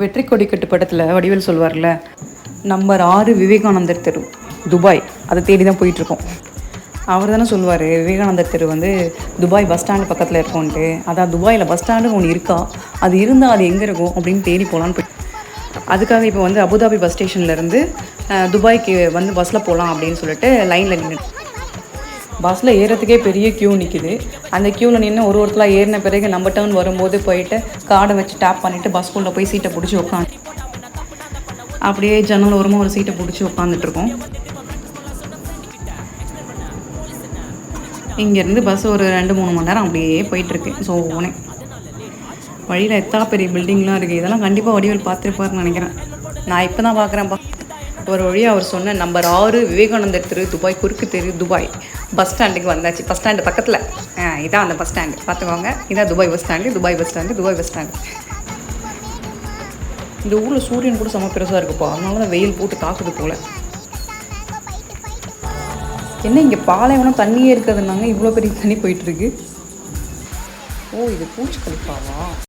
வெற்றி கொடி கட்டு படத்தில் வடிவேல் சொல்வார்ல நம்பர் ஆறு விவேகானந்தர் தெரு துபாய். அதை தேடி தான் போயிட்டுருக்கோம். அவர் தானே சொல்லுவார் விவேகானந்தர் தெரு வந்து துபாய் பஸ் ஸ்டாண்டு பக்கத்தில் இருக்கோன்ட்டு அதான் துபாயில் பஸ் ஸ்டாண்டு ஒன்று இருக்கா? அது இருந்தால் அது எங்கே இருக்கும்? அப்படின்னு தேடி போகலான்னு போய் அதுக்காக இப்போ வந்து அபுதாபி பஸ் ஸ்டேஷன்லேருந்து துபாய்க்கு வந்து பஸ்ஸில் போகலாம் அப்படின்னு சொல்லிட்டு லைனில் நின்று பஸ்ஸில் ஏறத்துக்கே பெரிய க்யூ நிற்கிது அந்த க்யூவில் நின்று ஒரு ஒருத்தலாக ஏறின பிறகு நம்ம டவுன் வரும்போது போயிட்டு கார்டை வச்சு டேப் பண்ணிவிட்டு பஸ்க்குள்ளே போய் சீட்டை பிடிச்சி உட்காந்து அப்படியே ஜன்னல் ஓரமாக ஒரு சீட்டை பிடிச்சி உட்காந்துட்ருக்கோம் இங்கேருந்து பஸ் ஒரு ரெண்டு மூணு மணி நேரம் அப்படியே போயிட்டுருக்கு ஸோ போனேன் வழியில் எத்தனை பெரிய பில்டிங்லாம் இருக்குது இதெல்லாம் கண்டிப்பாக வடிவேல் பார்த்துருப்பாருன்னு நினைக்கிறேன். நான் இப்போ தான் பார்க்குறேன்ப்பா ஒரு வழியாக அவர் சொன்ன நம்பர் ஆறு விவேகானந்தர் தெரு துபாய் குறுக்கு தெரு துபாய். பஸ் ஸ்டாண்டுக்கு வந்தாச்சு. பஸ் ஸ்டாண்டு பக்கத்தில். இதான் அந்த பஸ் ஸ்டாண்டு பார்த்துக்கோங்க. இதான் Dubai bus stand Dubai bus stand Dubai bus stand இந்த ஊரில் சூரியன் கூட செம பெருசாக இருக்குப்பா. அதனால தான் வெயில் போட்டு தாக்குது போல். என்ன இங்கே பாலைவனம் தண்ணியே இருக்கிறதுனாங்க இவ்வளோ பெரிய தண்ணி போயிட்டுருக்கு ஓ இது பூச்சி கழிப்பாவா?